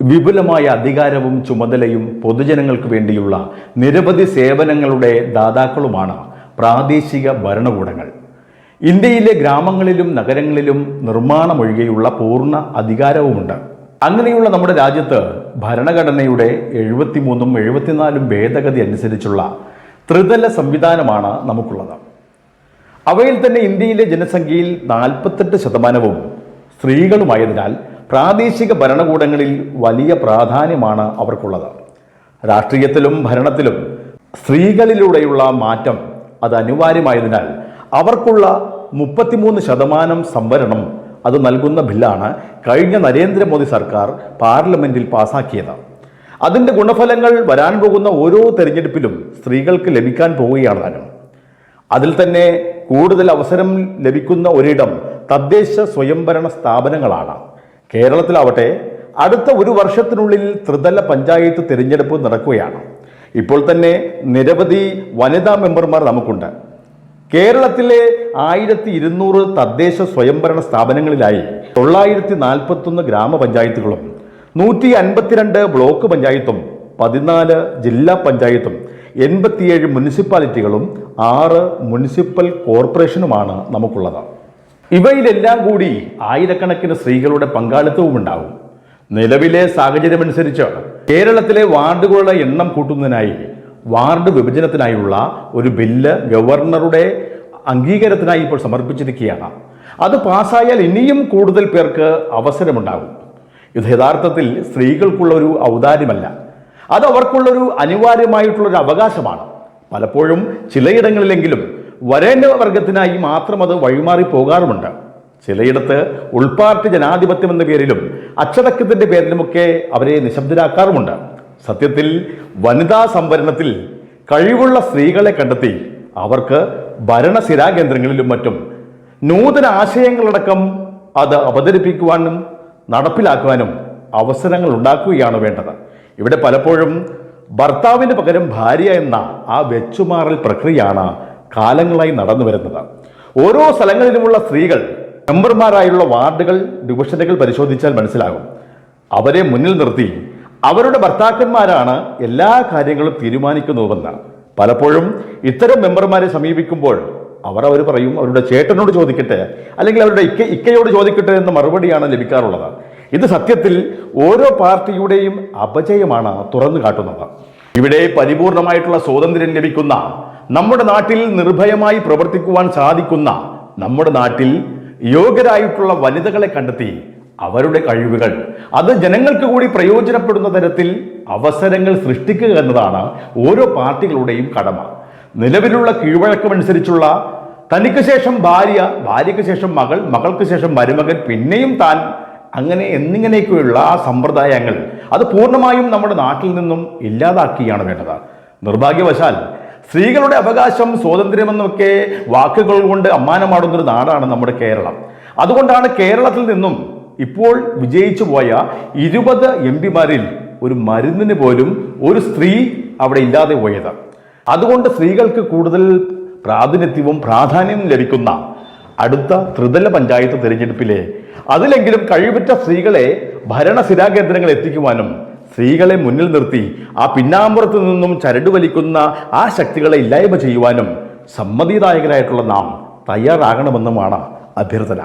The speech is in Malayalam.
വിപുലമായ അധികാരവും ചുമതലയും പൊതുജനങ്ങൾക്ക് വേണ്ടിയുള്ള നിരവധി സേവനങ്ങളുടെ ദാതാക്കളുമാണ് പ്രാദേശിക ഭരണകൂടങ്ങൾ. ഇന്ത്യയിലെ ഗ്രാമങ്ങളിലും നഗരങ്ങളിലും നിർമ്മാണമൊഴികെയുള്ള പൂർണ അധികാരവുമുണ്ട്. അങ്ങനെയുള്ള നമ്മുടെ രാജ്യത്ത് ഭരണഘടനയുടെ എഴുപത്തിമൂന്നും എഴുപത്തിനാലും ഭേദഗതി അനുസരിച്ചുള്ള ത്രിതല സംവിധാനമാണ് നമുക്കുള്ളത്. അവയിൽ തന്നെ ഇന്ത്യയിലെ ജനസംഖ്യയിൽ നാൽപ്പത്തെട്ട് ശതമാനവും സ്ത്രീകളുമായതിനാൽ പ്രാദേശിക ഭരണകൂടങ്ങളിൽ വലിയ പ്രാധാന്യമാണ് അവർക്കുള്ളത്. രാഷ്ട്രീയത്തിലും ഭരണത്തിലും സ്ത്രീകളിലൂടെയുള്ള മാറ്റം അത് അനിവാര്യമായതിനാൽ അവർക്കുള്ള മുപ്പത്തിമൂന്ന് ശതമാനം സംവരണം അത് നൽകുന്ന ബില്ലാണ് കഴിഞ്ഞ നരേന്ദ്രമോദി സർക്കാർ പാർലമെന്റിൽ പാസാക്കിയത്. അതിന്റെ ഗുണഫലങ്ങൾ വരാൻ പോകുന്ന ഓരോ തെരഞ്ഞെടുപ്പിലും സ്ത്രീകൾക്ക് ലഭിക്കാൻ പോവുകയാണ് താനും. അതിൽ തന്നെ കൂടുതൽ അവസരം ലഭിക്കുന്ന ഒരിടം തദ്ദേശ സ്വയംഭരണ സ്ഥാപനങ്ങളാണ്. കേരളത്തിലാവട്ടെ അടുത്ത ഒരു വർഷത്തിനുള്ളിൽ ത്രിതല പഞ്ചായത്ത് തിരഞ്ഞെടുപ്പ് നടക്കുകയാണ്. ഇപ്പോൾ തന്നെ നിരവധി വനിതാ മെമ്പർമാർ നമുക്കുണ്ട്. കേരളത്തിലെ ആയിരത്തി ഇരുന്നൂറ് തദ്ദേശ സ്വയംഭരണ സ്ഥാപനങ്ങളിലായി തൊള്ളായിരത്തി നാൽപ്പത്തൊന്ന് ഗ്രാമപഞ്ചായത്തുകളും നൂറ്റി അൻപത്തിരണ്ട് ബ്ലോക്ക് പഞ്ചായത്തും പതിനാല് ജില്ലാ പഞ്ചായത്തും എൺപത്തിയേഴ് മുനിസിപ്പാലിറ്റികളും ആറ് മുനിസിപ്പൽ കോർപ്പറേഷനുമാണ് നമുക്കുള്ളത്. ഇവയിലെല്ലാം കൂടി ആയിരക്കണക്കിന് സ്ത്രീകളുടെ പങ്കാളിത്തവും ഉണ്ടാവും. നിലവിലെ സാഹചര്യമനുസരിച്ച് കേരളത്തിലെ വാർഡുകളുടെ എണ്ണം കൂട്ടുന്നതിനായി വാർഡ് വിഭജനത്തിനായുള്ള ഒരു ബില്ല് ഗവർണറുടെ അംഗീകാരത്തിനായി ഇപ്പോൾ സമർപ്പിച്ചിരിക്കുകയാണ്. അത് പാസ്സായാൽ ഇനിയും കൂടുതൽ പേർക്ക് അവസരമുണ്ടാകും. ഇത് യഥാർത്ഥത്തിൽ സ്ത്രീകൾക്കുള്ള ഒരു ഔദാര്യമല്ല. അത് അവർക്കുള്ളൊരു അനിവാര്യമായിട്ടുള്ളൊരു അവകാശമാണ്. പലപ്പോഴും ചിലയിടങ്ങളിലെങ്കിലും വരേണ്യ വർഗത്തിനായി മാത്രം അത് വഴിമാറി പോകാറുമുണ്ട്. ചിലയിടത്ത് ഉൾപാർട്ടി ജനാധിപത്യം എന്ന പേരിലും അച്ചടക്കത്തിന്റെ പേരിലുമൊക്കെ അവരെ നിശബ്ദരാക്കാറുമുണ്ട്. സത്യത്തിൽ വനിതാ സംവരണത്തിൽ കഴിവുള്ള സ്ത്രീകളെ കണ്ടെത്തി അവർക്ക് ഭരണസിരാ കേന്ദ്രങ്ങളിലും മറ്റും നൂതന ആശയങ്ങളടക്കം അത് അവതരിപ്പിക്കുവാനും നടപ്പിലാക്കുവാനും അവസരങ്ങൾ ഉണ്ടാക്കുകയാണ് വേണ്ടത്. ഇവിടെ പലപ്പോഴും ഭർത്താവിന് പകരം ഭാര്യ എന്ന ആ വെച്ചുമാറൽ പ്രക്രിയയാണ് കാലങ്ങളായി നടന്നു വരുന്നതാണ്. ഓരോ സ്ഥലങ്ങളിലുമുള്ള സ്ത്രീകൾ മെമ്പർമാരായുള്ള വാർഡുകൾ ഡിവിഷനുകൾ പരിശോധിച്ചാൽ മനസ്സിലാകും. അവരെ മുന്നിൽ നിർത്തി അവരുടെ ഭർത്താക്കന്മാരാണ് എല്ലാ കാര്യങ്ങളും തീരുമാനിക്കുന്നതെന്ന് പലപ്പോഴും ഇത്തരം മെമ്പർമാരെ സമീപിക്കുമ്പോൾ അവർ അവർ പറയും അവരുടെ ചേട്ടനോട് ചോദിക്കട്ടെ അല്ലെങ്കിൽ അവരുടെ ഇക്ക ഇക്കയോട് ചോദിക്കട്ടെ എന്ന മറുപടിയാണ് ലഭിക്കാറുള്ളത്. ഇത് സത്യത്തിൽ ഓരോ പാർട്ടിയുടെയും അപജയമാണ് തുറന്നു കാട്ടുന്നത്. ഇവിടെ പരിപൂർണമായിട്ടുള്ള സ്വാതന്ത്ര്യം ലഭിക്കുന്ന നമ്മുടെ നാട്ടിൽ നിർഭയമായി പ്രവർത്തിക്കുവാൻ സാധിക്കുന്ന നമ്മുടെ നാട്ടിൽ യോഗ്യരായിട്ടുള്ള വനിതകളെ കണ്ടെത്തി അവരുടെ കഴിവുകൾ അത് ജനങ്ങൾക്ക് കൂടി പ്രയോജനപ്പെടുന്ന തരത്തിൽ അവസരങ്ങൾ സൃഷ്ടിക്കുക എന്നതാണ് ഓരോ പാർട്ടികളുടെയും കടമ. നിലവിലുള്ള കീഴ്വഴക്കമനുസരിച്ചുള്ള തനിക്ക് ശേഷം ഭാര്യ ഭാര്യയ്ക്ക് ശേഷം മകൾ മകൾക്ക് ശേഷം മരുമകൻ പിന്നെയും താൻ അങ്ങനെ എന്നിങ്ങനെയൊക്കെയുള്ള ആ സമ്പ്രദായങ്ങൾ അത് പൂർണമായും നമ്മുടെ നാട്ടിൽ നിന്നും ഇല്ലാതാക്കിയാണ് വേണ്ടത്. നിർഭാഗ്യവശാൽ സ്ത്രീകളുടെ അവകാശം സ്വാതന്ത്ര്യമെന്നൊക്കെ വാക്കുകൾ കൊണ്ട് അമ്മാനമാടുന്നൊരു നാടാണ് നമ്മുടെ കേരളം. അതുകൊണ്ടാണ് കേരളത്തിൽ നിന്നും ഇപ്പോൾ വിജയിച്ചു പോയ ഇരുപത് എം പിമാരിൽ ഒരു മരുന്നിന് പോലും ഒരു സ്ത്രീ അവിടെ ഇല്ലാതെ പോയത്. അതുകൊണ്ട് സ്ത്രീകൾക്ക് കൂടുതൽ പ്രാതിനിധ്യവും പ്രാധാന്യവും ലഭിക്കുന്ന അടുത്ത ത്രിതല പഞ്ചായത്ത് തിരഞ്ഞെടുപ്പിലെ അതിലെങ്കിലും കഴിവുറ്റ സ്ത്രീകളെ ഭരണ കേന്ദ്രങ്ങൾ എത്തിക്കുവാനും സ്ത്രീകളെ മുന്നിൽ നിർത്തി ആ പിന്നാമ്പുറത്തു നിന്നും ചരട് വലിക്കുന്ന ആ ശക്തികളെ ഇല്ലായ്മ ചെയ്യുവാനും സമ്മതിദായകരായിട്ടുള്ള നാം തയ്യാറാകണമെന്നുമാണ് അഭ്യർത്ഥന.